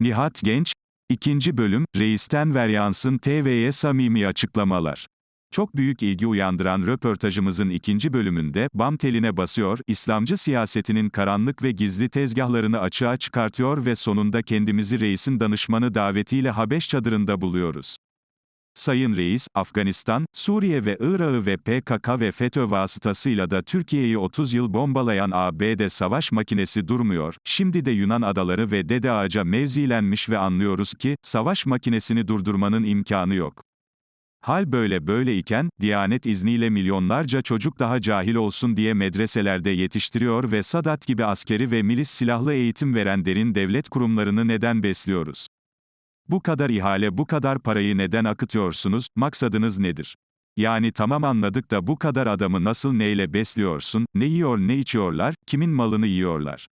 Nihat Genç, İkinci bölüm, Reis'ten Veryans'ın TV'ye samimi açıklamalar. Çok büyük ilgi uyandıran röportajımızın ikinci bölümünde, bam teline basıyor, İslamcı siyasetinin karanlık ve gizli tezgahlarını açığa çıkartıyor ve sonunda kendimizi reisin danışmanı davetiyle Habeş çadırında buluyoruz. Sayın Reis, Afganistan, Suriye ve Irak'ı ve PKK ve FETÖ vasıtasıyla da Türkiye'yi 30 yıl bombalayan ABD savaş makinesi durmuyor, şimdi de Yunan adaları ve Dede Ağaca mevzilenmiş ve anlıyoruz ki, savaş makinesini durdurmanın imkanı yok. Hal böyle böyle iken, Diyanet izniyle milyonlarca çocuk daha cahil olsun diye medreselerde yetiştiriyor ve Sadat gibi askeri ve milis silahlı eğitim veren derin devlet kurumlarını neden besliyoruz? Bu kadar ihale, bu kadar parayı neden akıtıyorsunuz, maksadınız nedir? Yani tamam anladık da bu kadar adamı nasıl neyle besliyorsun, ne yiyor ne içiyorlar, kimin malını yiyorlar?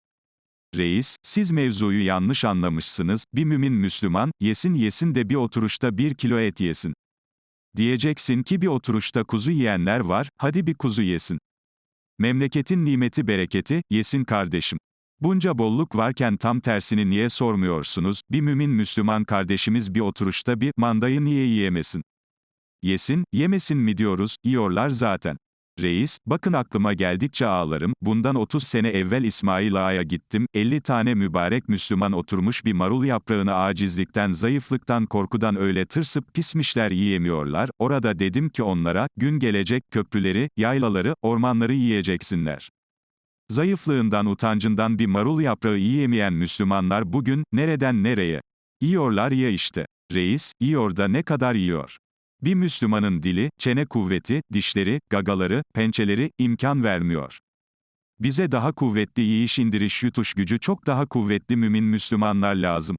Reis, siz mevzuyu yanlış anlamışsınız, bir mümin Müslüman, yesin yesin de bir oturuşta bir kilo et yesin. Diyeceksin ki bir oturuşta kuzu yiyenler var, hadi bir kuzu yesin. Memleketin nimeti bereketi, yesin kardeşim. Bunca bolluk varken tam tersini niye sormuyorsunuz, bir mümin Müslüman kardeşimiz bir oturuşta bir mandayı niye yiyemesin? Yesin, yemesin mi diyoruz, yiyorlar zaten. Reis, bakın aklıma geldikçe ağlarım, bundan 30 sene evvel İsmail Ağa'ya gittim, 50 tane mübarek Müslüman oturmuş bir marul yaprağını acizlikten, zayıflıktan, korkudan öyle tırsıp pismişler yiyemiyorlar, orada dedim ki onlara, gün gelecek, köprüleri, yaylaları, ormanları yiyeceksinler. Zayıflığından utancından bir marul yaprağı yiyemeyen Müslümanlar bugün, nereden nereye? Yiyorlar ya işte. Reis, yiyor da ne kadar yiyor? Bir Müslümanın dili, çene kuvveti, dişleri, gagaları, pençeleri, imkan vermiyor. Bize daha kuvvetli yiyiş indiriş yutuş gücü çok daha kuvvetli mümin Müslümanlar lazım.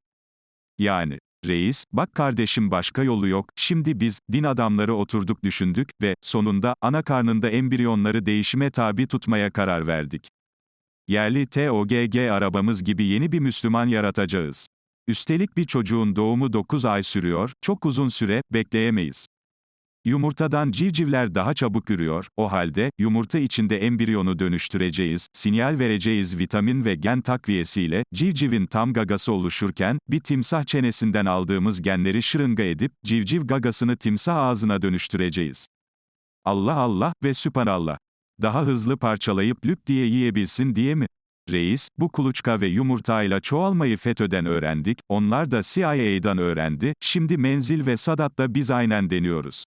Yani, reis, bak kardeşim başka yolu yok, şimdi biz, din adamları oturduk düşündük ve, sonunda, ana karnında embriyonları değişime tabi tutmaya karar verdik. Yerli TOGG arabamız gibi yeni bir Müslüman yaratacağız. Üstelik bir çocuğun doğumu 9 ay sürüyor, çok uzun süre, bekleyemeyiz. Yumurtadan civcivler daha çabuk ürüyor, o halde, yumurta içinde embriyonu dönüştüreceğiz, sinyal vereceğiz vitamin ve gen takviyesiyle, civcivin tam gagası oluşurken, bir timsah çenesinden aldığımız genleri şırınga edip, civciv gagasını timsah ağzına dönüştüreceğiz. Allah Allah ve sübhanallah. Daha hızlı parçalayıp lüp diye yiyebilsin diye mi? Reis, bu kuluçka ve yumurtayla çoğalmayı FETÖ'den öğrendik, onlar da CIA'dan öğrendi, şimdi menzil ve Sadat'ta biz aynen deniyoruz.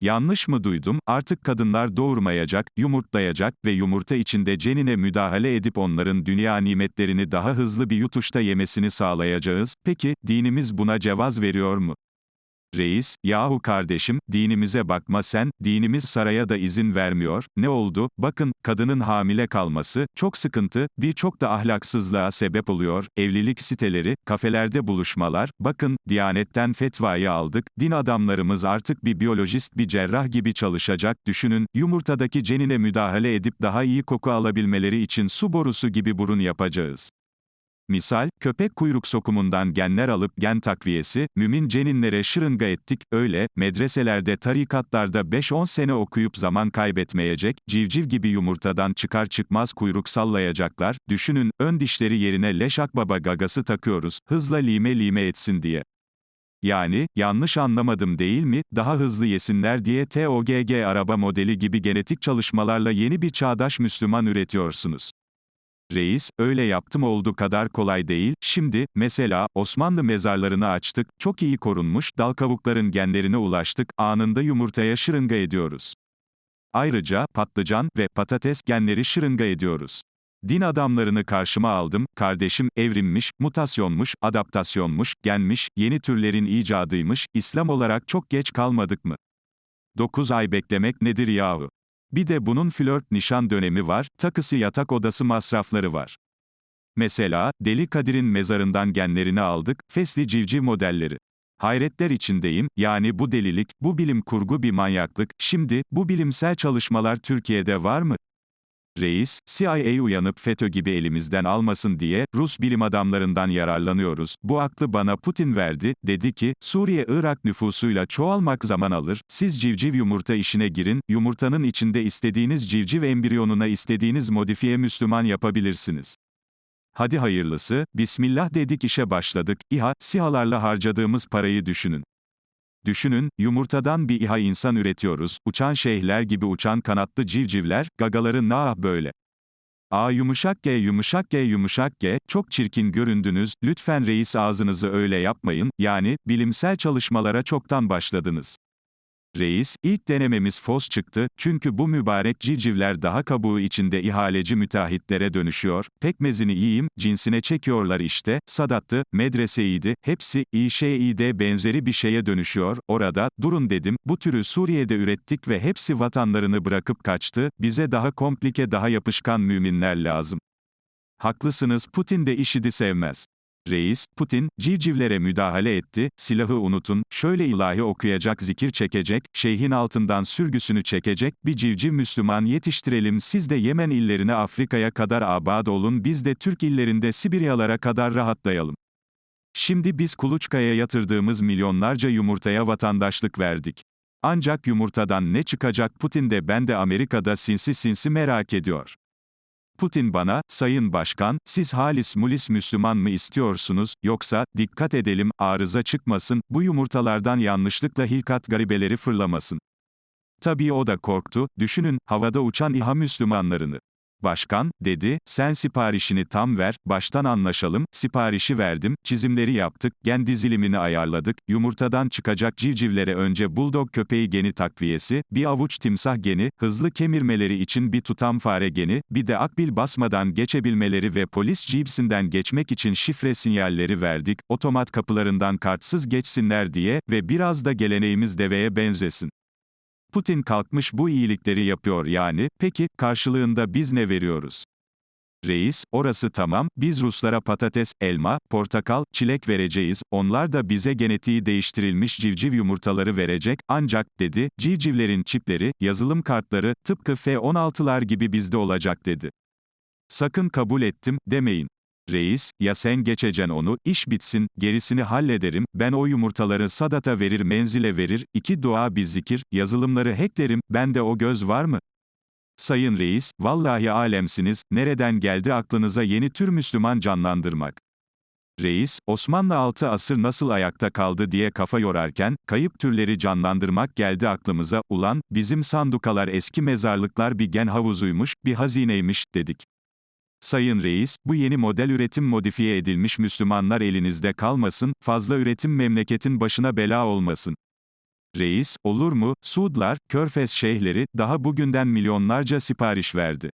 Yanlış mı duydum, artık kadınlar doğurmayacak, yumurtlayacak ve yumurta içinde cenine müdahale edip onların dünya nimetlerini daha hızlı bir yutuşta yemesini sağlayacağız, peki, dinimiz buna cevaz veriyor mu? Reis, yahu kardeşim, dinimize bakma sen, dinimiz saraya da izin vermiyor, ne oldu, bakın, kadının hamile kalması, çok sıkıntı, birçok da ahlaksızlığa sebep oluyor, evlilik siteleri, kafelerde buluşmalar, bakın, Diyanetten fetvayı aldık, din adamlarımız artık bir biyolojist bir cerrah gibi çalışacak, düşünün, yumurtadaki cenine müdahale edip daha iyi koku alabilmeleri için su borusu gibi burun yapacağız. Misal, köpek kuyruk sokumundan genler alıp gen takviyesi, mümin ceninlere şırınga ettik, öyle, medreselerde tarikatlarda 5-10 sene okuyup zaman kaybetmeyecek, civciv gibi yumurtadan çıkar çıkmaz kuyruk sallayacaklar, düşünün, ön dişleri yerine leş akbaba gagası takıyoruz, hızla lime lime etsin diye. Yani, yanlış anlamadım değil mi, daha hızlı yesinler diye TOGG araba modeli gibi genetik çalışmalarla yeni bir çağdaş Müslüman üretiyorsunuz. Reis, öyle yaptım oldu kadar kolay değil, şimdi, mesela, Osmanlı mezarlarını açtık, çok iyi korunmuş, dal kavukların genlerine ulaştık, anında yumurtaya şırınga ediyoruz. Ayrıca, patlıcan ve patates genleri şırınga ediyoruz. Din adamlarını karşıma aldım, kardeşim, evrimmiş, mutasyonmuş, adaptasyonmuş, genmiş, yeni türlerin icadıymış, İslam olarak çok geç kalmadık mı? 9 ay beklemek nedir yahu? Bir de bunun flört nişan dönemi var, takısı yatak odası masrafları var. Mesela, Deli Kadir'in mezarından genlerini aldık, fesli civciv modelleri. Hayretler içindeyim, yani bu delilik, bu bilim kurgu bir manyaklık, şimdi, bu bilimsel çalışmalar Türkiye'de var mı? Reis, CIA uyanıp FETÖ gibi elimizden almasın diye, Rus bilim adamlarından yararlanıyoruz. Bu aklı bana Putin verdi, dedi ki, Suriye-Irak nüfusuyla çoğalmak zaman alır, siz civciv yumurta işine girin, yumurtanın içinde istediğiniz civciv embriyonuna istediğiniz modifiye Müslüman yapabilirsiniz. Hadi hayırlısı, bismillah dedik işe başladık, İHA, SİHA'larla harcadığımız parayı düşünün. Düşünün, yumurtadan bir İHA insan üretiyoruz, uçan şeyhler gibi uçan kanatlı civcivler, gagaları nah böyle. A yumuşak G yumuşak G yumuşak G, çok çirkin göründünüz, lütfen reis ağzınızı öyle yapmayın, yani, bilimsel çalışmalara çoktan başladınız. Reis, ilk denememiz fos çıktı, çünkü bu mübarek civcivler daha kabuğu içinde ihaleci müteahhitlere dönüşüyor, pekmezini yiyeyim, cinsine çekiyorlar işte, sadattı, medreseydi, hepsi, iyi şey iyi de benzeri bir şeye dönüşüyor, orada, durun dedim, bu türü Suriye'de ürettik ve hepsi vatanlarını bırakıp kaçtı, bize daha komplike daha yapışkan müminler lazım. Haklısınız Putin de işidi sevmez. Reis, Putin, civcivlere müdahale etti, silahı unutun, şöyle ilahi okuyacak zikir çekecek, şeyhin altından sürgüsünü çekecek, bir civciv Müslüman yetiştirelim siz de Yemen illerine Afrika'ya kadar abad olun biz de Türk illerinde Sibiryalara kadar rahatlayalım. Şimdi biz kuluçkaya yatırdığımız milyonlarca yumurtaya vatandaşlık verdik. Ancak yumurtadan ne çıkacak Putin de ben de Amerika'da sinsi sinsi merak ediyor. Putin bana, Sayın Başkan, siz halis mulis Müslüman mı istiyorsunuz, yoksa, dikkat edelim, arıza çıkmasın, bu yumurtalardan yanlışlıkla hilkat garibeleri fırlamasın. Tabii o da korktu, düşünün, havada uçan İHA Müslümanlarını. Başkan, dedi, sen siparişini tam ver, baştan anlaşalım, siparişi verdim, çizimleri yaptık, gen dizilimini ayarladık, yumurtadan çıkacak civcivlere önce buldog köpeği geni takviyesi, bir avuç timsah geni, hızlı kemirmeleri için bir tutam fare geni, bir de akbil basmadan geçebilmeleri ve polis cipsinden geçmek için şifre sinyalleri verdik, otomat kapılarından kartsız geçsinler diye ve biraz da geleneğimiz deveye benzesin. Putin kalkmış bu iyilikleri yapıyor yani, peki, karşılığında biz ne veriyoruz? Reis, orası tamam, biz Ruslara patates, elma, portakal, çilek vereceğiz, onlar da bize genetiği değiştirilmiş civciv yumurtaları verecek, ancak, dedi, civcivlerin çipleri, yazılım kartları, tıpkı F-16'lar gibi bizde olacak dedi. Sakın kabul ettim, demeyin. Reis, ya sen geçeceksin onu, iş bitsin, gerisini hallederim, ben o yumurtaları Sadat'a verir menzile verir, iki dua bir zikir, yazılımları hacklerim, bende o göz var mı? Sayın Reis, vallahi alemsiniz, nereden geldi aklınıza yeni tür Müslüman canlandırmak? Reis, Osmanlı 6 asır nasıl ayakta kaldı diye kafa yorarken, kayıp türleri canlandırmak geldi aklımıza, ulan, bizim sandukalar eski mezarlıklar bir gen havuzuymuş, bir hazineymiş, dedik. Sayın Reis, bu yeni model üretim modifiye edilmiş Müslümanlar elinizde kalmasın, fazla üretim memleketin başına bela olmasın. Reis, olur mu, Suudlar, Körfez şeyhleri, daha bugünden milyonlarca sipariş verdi.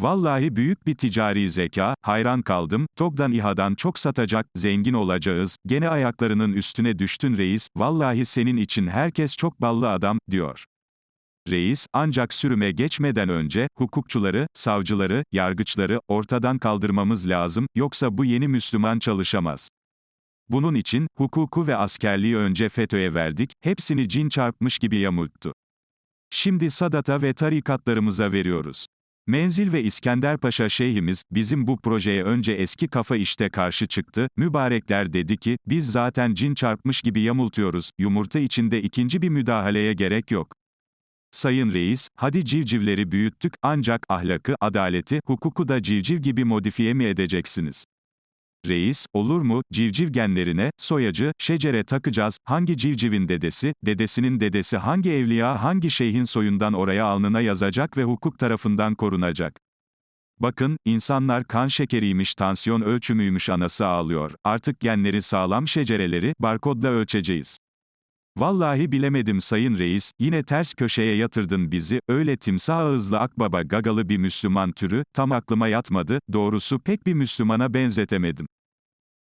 Vallahi büyük bir ticari zeka, hayran kaldım, TOG'dan İHA'dan çok satacak, zengin olacağız, gene ayaklarının üstüne düştün reis, vallahi senin için herkes çok ballı adam, diyor. Reis, ancak sürüme geçmeden önce, hukukçuları, savcıları, yargıçları, ortadan kaldırmamız lazım, yoksa bu yeni Müslüman çalışamaz. Bunun için, hukuku ve askerliği önce FETÖ'ye verdik, hepsini cin çarpmış gibi yamulttu. Şimdi Sadat'a ve tarikatlarımıza veriyoruz. Menzil ve İskender Paşa şeyhimiz, bizim bu projeye önce eski kafa işte karşı çıktı, mübarekler dedi ki, biz zaten cin çarpmış gibi yamultuyoruz, yumurta içinde ikinci bir müdahaleye gerek yok. Sayın Reis, hadi civcivleri büyüttük, ancak ahlakı, adaleti, hukuku da civciv gibi modifiye mi edeceksiniz? Reis, olur mu, civciv genlerine, soyacı, şecere takacağız, hangi civcivin dedesi, dedesinin dedesi hangi evliya hangi şeyhin soyundan oraya alnına yazacak ve hukuk tarafından korunacak. Bakın, insanlar kan şekeriymiş tansiyon ölçümüymüş anası ağlıyor, artık genleri sağlam şecereleri, barkodla ölçeceğiz. Vallahi bilemedim sayın reis, yine ters köşeye yatırdın bizi, öyle timsah ağızlı akbaba gagalı bir Müslüman türü, tam aklıma yatmadı, doğrusu pek bir Müslümana benzetemedim.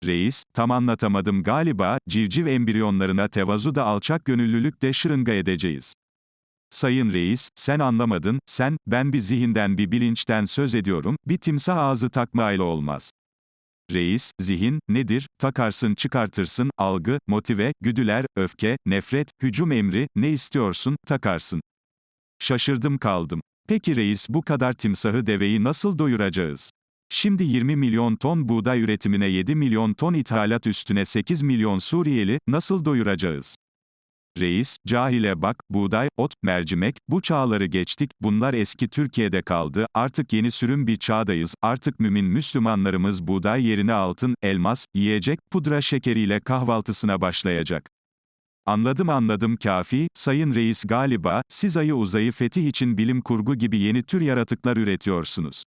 Reis, tam anlatamadım galiba, civciv embriyonlarına tevazu da alçak gönüllülük de şırınga edeceğiz. Sayın Reis, sen anlamadın, sen, ben bir zihinden bir bilinçten söz ediyorum, bir timsah ağzı takmayla olmaz. Reis, zihin, nedir? Takarsın çıkartırsın, algı, motive, güdüler, öfke, nefret, hücum emri, ne istiyorsun, takarsın. Şaşırdım kaldım. Peki reis bu kadar timsahı deveyi nasıl doyuracağız? Şimdi 20 milyon ton buğday üretimine 7 milyon ton ithalat üstüne 8 milyon Suriyeli, nasıl doyuracağız? Reis, cahile bak, buğday, ot, mercimek, bu çağları geçtik, bunlar eski Türkiye'de kaldı, artık yeni sürüm bir çağdayız, artık mümin Müslümanlarımız buğday yerine altın, elmas, yiyecek, pudra şekeriyle kahvaltısına başlayacak. Anladım anladım kafi, sayın reis galiba, siz ayı uzayı fetih için bilim kurgu gibi yeni tür yaratıklar üretiyorsunuz.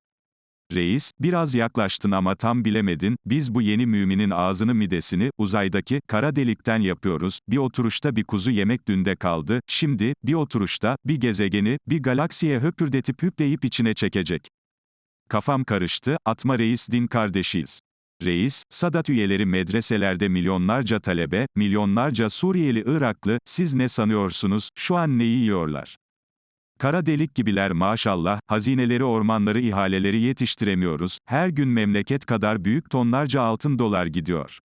Reis, biraz yaklaştın ama tam bilemedin, biz bu yeni müminin ağzını midesini, uzaydaki, kara delikten yapıyoruz, bir oturuşta bir kuzu yemek dünde kaldı, şimdi, bir oturuşta, bir gezegeni, bir galaksiye höpürdetip hüpleyip içine çekecek. Kafam karıştı, atma reis din kardeşiyiz. Reis, Sadat üyeleri medreselerde milyonlarca talebe, milyonlarca Suriyeli Iraklı, siz ne sanıyorsunuz, şu an neyi yiyorlar? Kara delik gibiler maşallah, hazineleri ormanları ihaleleri yetiştiremiyoruz, her gün memleket kadar büyük tonlarca altın dolar gidiyor.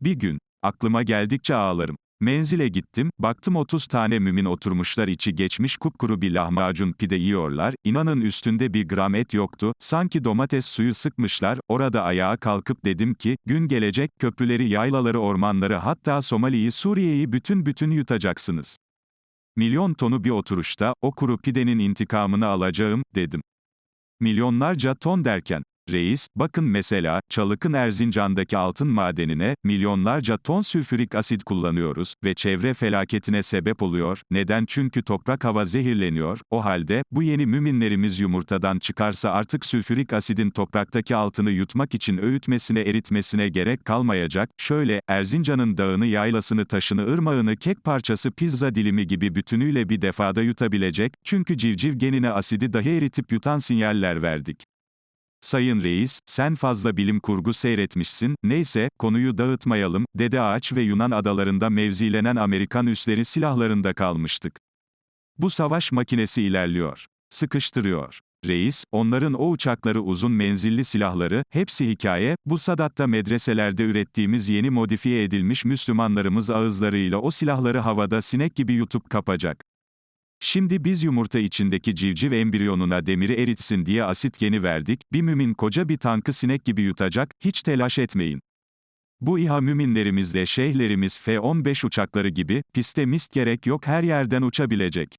Bir gün, aklıma geldikçe ağlarım. Menzile gittim, baktım 30 tane mümin oturmuşlar içi geçmiş kupkuru bir lahmacun pide yiyorlar, inanın üstünde bir gram et yoktu, sanki domates suyu sıkmışlar, orada ayağa kalkıp dedim ki, gün gelecek, köprüleri yaylaları ormanları hatta Somali'yi Suriye'yi bütün bütün yutacaksınız. Milyon tonu bir oturuşta, o kuru pidenin intikamını alacağım, dedim. Milyonlarca ton derken, reis, bakın mesela, Çalık'ın Erzincan'daki altın madenine, milyonlarca ton sülfürik asit kullanıyoruz ve çevre felaketine sebep oluyor. Neden? Çünkü toprak hava zehirleniyor. O halde, bu yeni müminlerimiz yumurtadan çıkarsa artık sülfürik asidin topraktaki altını yutmak için öğütmesine eritmesine gerek kalmayacak. Şöyle, Erzincan'ın dağını yaylasını taşını ırmağını kek parçası pizza dilimi gibi bütünüyle bir defada yutabilecek, çünkü civciv genine asidi dahi eritip yutan sinyaller verdik. Sayın Reis, sen fazla bilim kurgu seyretmişsin, neyse, konuyu dağıtmayalım, Dede Ağaç ve Yunan adalarında mevzilenen Amerikan üsleri silahlarında kalmıştık. Bu savaş makinesi ilerliyor. Sıkıştırıyor. Reis, onların o uçakları uzun menzilli silahları, hepsi hikaye, bu Sadat'ta medreselerde ürettiğimiz yeni modifiye edilmiş Müslümanlarımız ağızlarıyla o silahları havada sinek gibi yutup kapacak. Şimdi biz yumurta içindeki civciv embriyonuna demiri eritsin diye asit geni verdik, bir mümin koca bir tankı sinek gibi yutacak, hiç telaş etmeyin. Bu İHA müminlerimizle şeyhlerimiz F-15 uçakları gibi, piste mist gerek yok her yerden uçabilecek.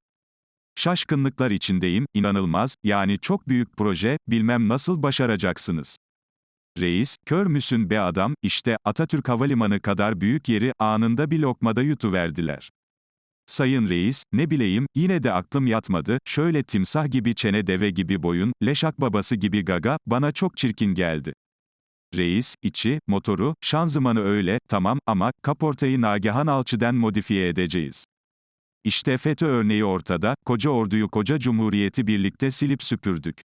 Şaşkınlıklar içindeyim, inanılmaz, yani çok büyük proje, bilmem nasıl başaracaksınız. Reis, kör müsün be adam, işte, Atatürk Havalimanı kadar büyük yeri, anında bir lokmada yutuverdiler. Sayın Reis, ne bileyim, yine de aklım yatmadı, şöyle timsah gibi çene deve gibi boyun, leşak babası gibi gaga, bana çok çirkin geldi. Reis, içi, motoru, şanzımanı öyle, tamam, ama, kaportayı Nagihan Alçı'den modifiye edeceğiz. İşte FETÖ örneği ortada, koca orduyu koca cumhuriyeti birlikte silip süpürdük.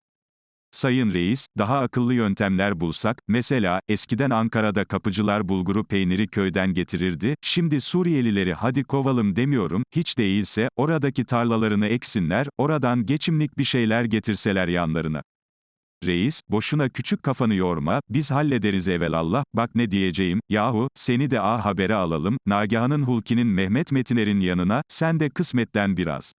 Sayın Reis, daha akıllı yöntemler bulsak, mesela, eskiden Ankara'da kapıcılar bulguru peyniri köyden getirirdi, şimdi Suriyelileri hadi kovalım demiyorum, hiç değilse, oradaki tarlalarını eksinler, oradan geçimlik bir şeyler getirseler yanlarına. Reis, boşuna küçük kafanı yorma, biz hallederiz evelallah, bak ne diyeceğim, yahu, seni de A Haber'e alalım, Nagihan'ın Hulki'nin Mehmet Metiner'in yanına, sen de kısmetten biraz.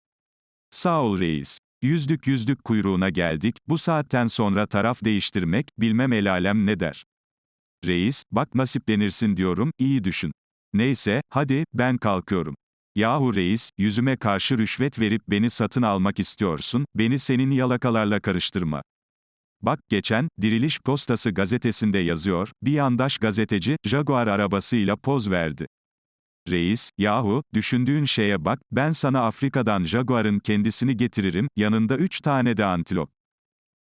Sağ ol reis. Yüzdük yüzdük kuyruğuna geldik, bu saatten sonra taraf değiştirmek, bilmem el alem ne der. Reis, bak nasiplenirsin diyorum, iyi düşün. Neyse, hadi, ben kalkıyorum. Yahu reis, yüzüme karşı rüşvet verip beni satın almak istiyorsun, beni senin yalakalarla karıştırma. Bak, geçen, Diriliş Postası gazetesinde yazıyor, bir yandaş gazeteci, Jaguar arabasıyla poz verdi. Reis, yahu, düşündüğün şeye bak, ben sana Afrika'dan Jaguar'ın kendisini getiririm, yanında üç tane de antilop.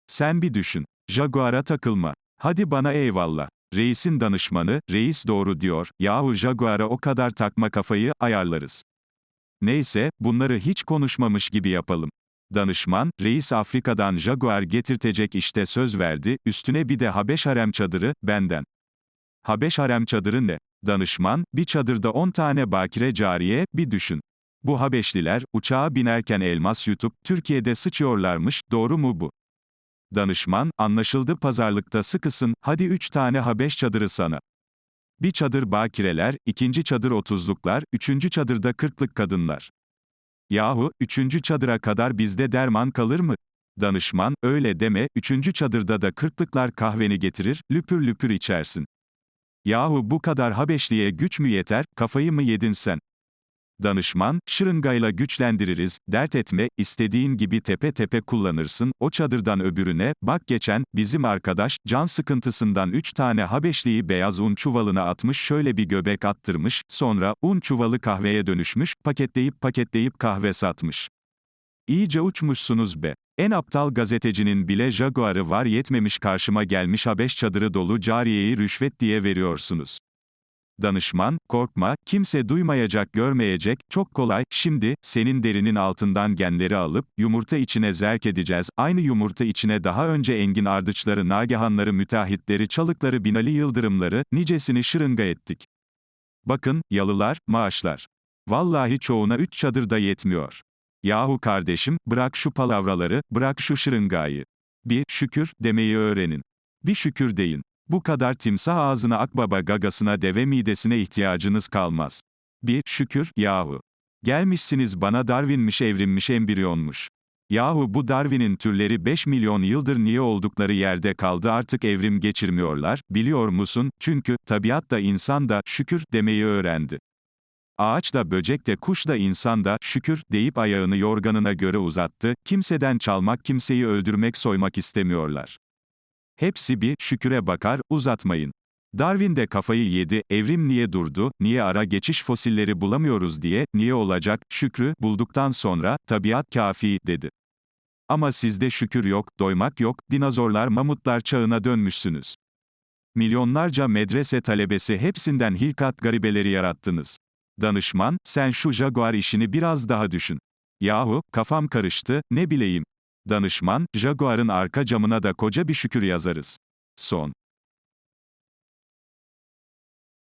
Sen bir düşün. Jaguar'a takılma. Hadi bana eyvallah. Reisin danışmanı, reis doğru diyor, yahu Jaguar'a o kadar takma kafayı, ayarlarız. Neyse, bunları hiç konuşmamış gibi yapalım. Danışman, reis Afrika'dan Jaguar getirtecek işte söz verdi, üstüne bir de Habeş harem çadırı, benden. Habeş harem çadırı ne? Danışman, bir çadırda 10 tane bakire cariye, bir düşün. Bu Habeşliler, uçağa binerken elmas yutup, Türkiye'de sıçıyorlarmış, doğru mu bu? Danışman, anlaşıldı pazarlıkta sıkısın, hadi 3 tane Habeş çadırı sana. Bir çadır bakireler, ikinci çadır otuzluklar, üçüncü çadırda kırklık kadınlar. Yahu, üçüncü çadıra kadar bizde derman kalır mı? Danışman, öyle deme, üçüncü çadırda da kırklıklar kahveni getirir, lüpür lüpür içersin. Yahu bu kadar Habeşli'ye güç mü yeter, kafayı mı yedin sen? Danışman, şırıngayla güçlendiririz, dert etme, istediğin gibi tepe tepe kullanırsın, o çadırdan öbürüne, bak geçen, bizim arkadaş, can sıkıntısından 3 tane Habeşli'yi beyaz un çuvalına atmış şöyle bir göbek attırmış, sonra, un çuvalı kahveye dönüşmüş, paketleyip paketleyip kahve satmış. İyice uçmuşsunuz be. En aptal gazetecinin bile Jaguar'ı var yetmemiş karşıma gelmiş Habeş çadırı dolu cariyeyi rüşvet diye veriyorsunuz. Danışman, korkma, kimse duymayacak görmeyecek, çok kolay, şimdi, senin derinin altından genleri alıp, yumurta içine zerk edeceğiz, aynı yumurta içine daha önce Engin Ardıçları, Nagihanları, Müteahhitleri, Çalıkları, Binali Yıldırımları, nicesini şırınga ettik. Bakın, yalılar, maaşlar. Vallahi çoğuna üç çadırda yetmiyor. Yahu kardeşim, bırak şu palavraları, bırak şu şırıngayı. Bir, şükür, demeyi öğrenin. Bir şükür deyin. Bu kadar timsah ağzına akbaba gagasına deve midesine ihtiyacınız kalmaz. Bir, şükür, yahu. Gelmişsiniz bana Darwin'miş evrimmiş embriyonmuş. Yahu bu Darwin'in türleri 5 milyon yıldır niye oldukları yerde kaldı artık evrim geçirmiyorlar, biliyor musun? Çünkü, tabiat da insan da, şükür, demeyi öğrendi. Ağaç da böcek de kuş da insan da, şükür, deyip ayağını yorganına göre uzattı, kimseden çalmak kimseyi öldürmek soymak istemiyorlar. Hepsi bir, şüküre bakar, uzatmayın. Darwin de kafayı yedi, evrim niye durdu, niye ara geçiş fosilleri bulamıyoruz diye, niye olacak, şükrü, bulduktan sonra, tabiat kafi, dedi. Ama sizde şükür yok, doymak yok, dinozorlar mamutlar çağına dönmüşsünüz. Milyonlarca medrese talebesi hepsinden hilkat garibeleri yarattınız. Danışman, sen şu Jaguar işini biraz daha düşün. Yahu, kafam karıştı, ne bileyim. Danışman, Jaguar'ın arka camına da koca bir şükür yazarız. Son.